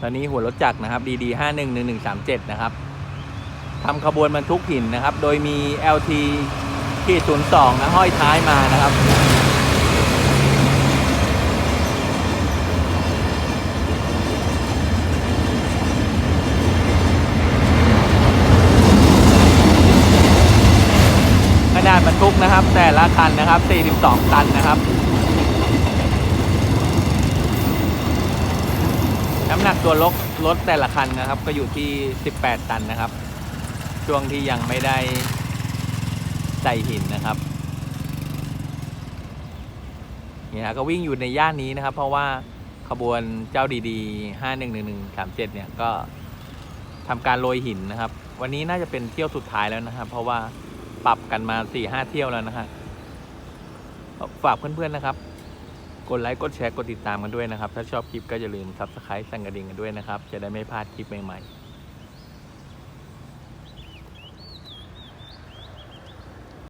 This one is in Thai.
ตอนนี้หัวรถจักรนะครับ DD 5 1 1 1 3 7 นะครับทำขบวนบรรทุกหินนะครับ โดยมี LT ที่02นะห้อยท้ายมานะครับ ขนาดบรรทุกนะครับ แต่ละคันนะครับ 42 ตันนะครับ น้ำหนัก ตัวรถรถแต่ละคันนะครับ ก็อยู่ที่ 18 ตันนะครับ ช่วงที่ยังไม่ได้ใส่หินนะครับเนี่ยก็วิ่งอยู่ในย่านนี้นะครับ เพราะว่าขบวนเจ้าดีๆ 511137 เนี่ยก็ทำการโรยหินนะครับ วันนี้น่าจะเป็นเที่ยวสุดท้ายแล้วนะครับ เพราะว่าปรับกันมา4ี่ห้าเที่ยวแล้วนะฮะฝากเพื่อนๆนะครับ กดไลค์กดแชร์กดติดตามกันด้วยนะครับ ถ้าชอบคลิปก็อย่าลืม Subscribe สั่งกระดิ่งกันด้วยนะครับ จะได้ไม่พลาดคลิปใหม่ๆ